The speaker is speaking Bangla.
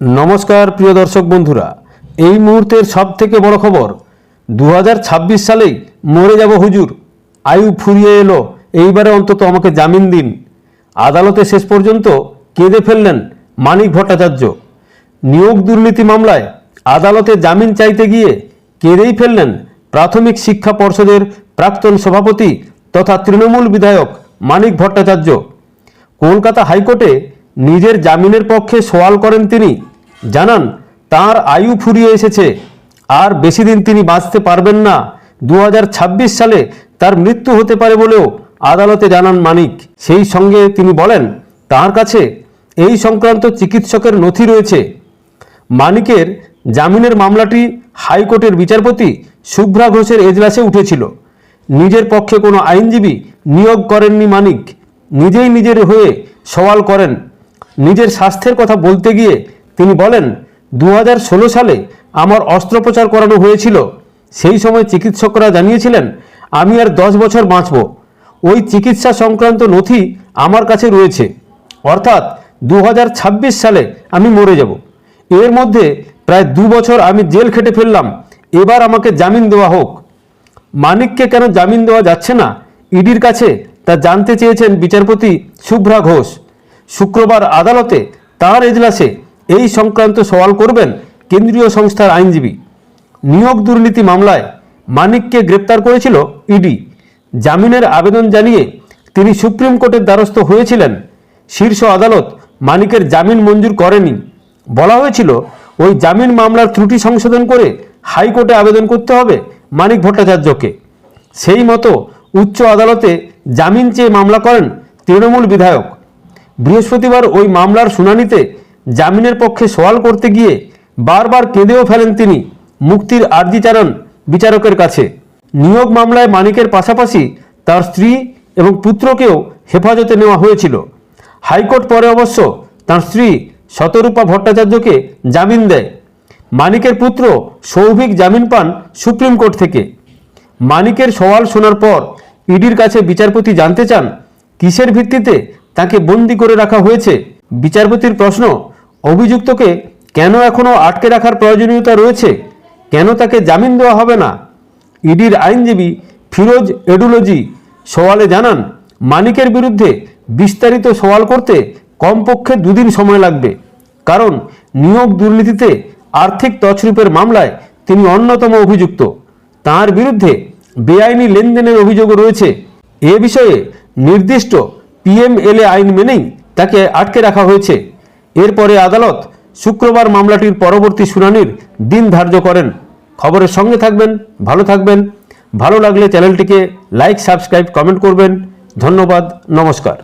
নমস্কার, প্রিয় দর্শক বন্ধুরা। এই মুহূর্তের সব থেকে বড় খবর দু হাজার ছাব্বিশ সালেই মরে যাব হুজুর। আয়ু ফুরিয়ে এলো, এইবারে অন্তত আমাকে জামিন দিন। আদালতে শেষ পর্যন্ত কেঁদে ফেললেন মানিক ভট্টাচার্য। নিয়োগ দুর্নীতি মামলায় আদালতে জামিন চাইতে গিয়ে কেঁদেই ফেললেন প্রাথমিক শিক্ষা পর্ষদের প্রাক্তন সভাপতি তথা তৃণমূল বিধায়ক মানিক ভট্টাচার্য। কলকাতা হাইকোর্টে নিজের জামিনের পক্ষে সওয়াল করেন তিনি। জানান, তার আয়ু ফুরিয়ে এসেছে। আর বেশি দিন তিনি বাঁচতে পারবেন না। দু হাজার ছাব্বিশ সালে তার মৃত্যু হতে পারে বলেও আদালতে জানান মানিক। সেই সঙ্গে তিনি বলেন, তার কাছে এই সংক্রান্ত চিকিৎসকের নথি রয়েছে। মানিকের জামিনের মামলাটি হাইকোর্টের বিচারপতি শুভ্রা ঘোষের এজলাসে উঠেছিল। নিজের পক্ষে কোনো আইনজীবী নিয়োগ করেননি মানিক। নিজেই নিজের হয়ে সওয়াল করেন। নিজের স্বাস্থ্যের কথা বলতে গিয়ে তিনি বলেন দু হাজার ষোলো সালে আমার অস্ত্রোপচার করানো হয়েছিল। সেই সময় চিকিৎসকরা জানিয়েছিলেন, আমি আর দশ বছর বাঁচব। ওই চিকিৎসা সংক্রান্ত নথি আমার কাছে রয়েছে। অর্থাৎ দু হাজার ছাব্বিশ সালে আমি মরে যাব। এর মধ্যে প্রায় দু বছর আমি জেল খেটে ফেললাম। এবার আমাকে জামিন দেওয়া হোক। মানিককে কেন জামিন দেওয়া যাচ্ছে না? ইডির কাছে তা জানতে চেয়েছেন বিচারপতি শুভ্রা ঘোষ। শুক্রবার আদালতে তার এজলাসে এই সংক্রান্ত সওয়াল করবেন কেন্দ্রীয় সংস্থার আইনজীবী। নিয়োগ দুর্নীতি মামলায় মানিককে গ্রেপ্তার করেছিল ইডি। জামিনের আবেদন জানিয়ে তিনি সুপ্রিম কোর্টের দ্বারস্থ হয়েছিলেন। শীর্ষ আদালত মানিকের জামিন মঞ্জুর করেনি। বলা হয়েছিল, ওই জামিন মামলার ত্রুটি সংশোধন করে হাইকোর্টে আবেদন করতে হবে মানিক ভট্টাচার্যকে। সেই মতো উচ্চ আদালতে জামিন চেয়ে মামলা করেন তৃণমূল বিধায়ক বৃহস্পতিবার ওই মামলার শুনানিতে জামিনের পক্ষে সওয়াল করতে গিয়ে বারবার কেঁদেও ফেলেন তিনি। মুক্তির আর্জি চারণ বিচারকের কাছে। নিয়োগ মামলায় মানিকের পাশাপাশি তার স্ত্রী এবং পুত্রকেও হেফাজতে নেওয়া হয়েছিল। হাইকোর্ট পরে অবশ্য তার স্ত্রী শতরূপা ভট্টাচার্যকে জামিন দেয়। মানিকের পুত্র সৌভিক জামিন পান সুপ্রিম কোর্ট থেকে। মানিকের সওয়াল শোনার পর ইডির কাছে বিচারপতি জানতে চান, কিসের ভিত্তিতে তাকে বন্দি করে রাখা হয়েছে? বিচারপতির প্রশ্ন, অভিযুক্তকে কেন এখনও আটকে রাখার প্রয়োজনীয়তা রয়েছে? কেন তাকে জামিন দেওয়া হবে না? ইডির আইনজীবী ফিরোজ এডুলজি সওয়ালে জানান, মানিকের বিরুদ্ধে বিস্তারিত সওয়াল করতে কমপক্ষে দুদিন সময় লাগবে। কারণ নিয়োগ দুর্নীতিতে আর্থিক তছরূপের মামলায় তিনি অন্যতম অভিযুক্ত। তার বিরুদ্ধে বেআইনি লেনদেনের অভিযোগও রয়েছে। এ বিষয়ে নির্দিষ্ট পিএমএলএ আইন মেনেই তাকে আটকে রাখা হয়েছে। এরপরে আদালত শুক্রবার মামলাটির পরবর্তী শুনানির দিন ধার্য করেন। খবরের সঙ্গে থাকবেন, ভালো থাকবেন। ভালো লাগলে চ্যানেলটিকে লাইক, সাবস্ক্রাইব, কমেন্ট করবেন। ধন্যবাদ, নমস্কার।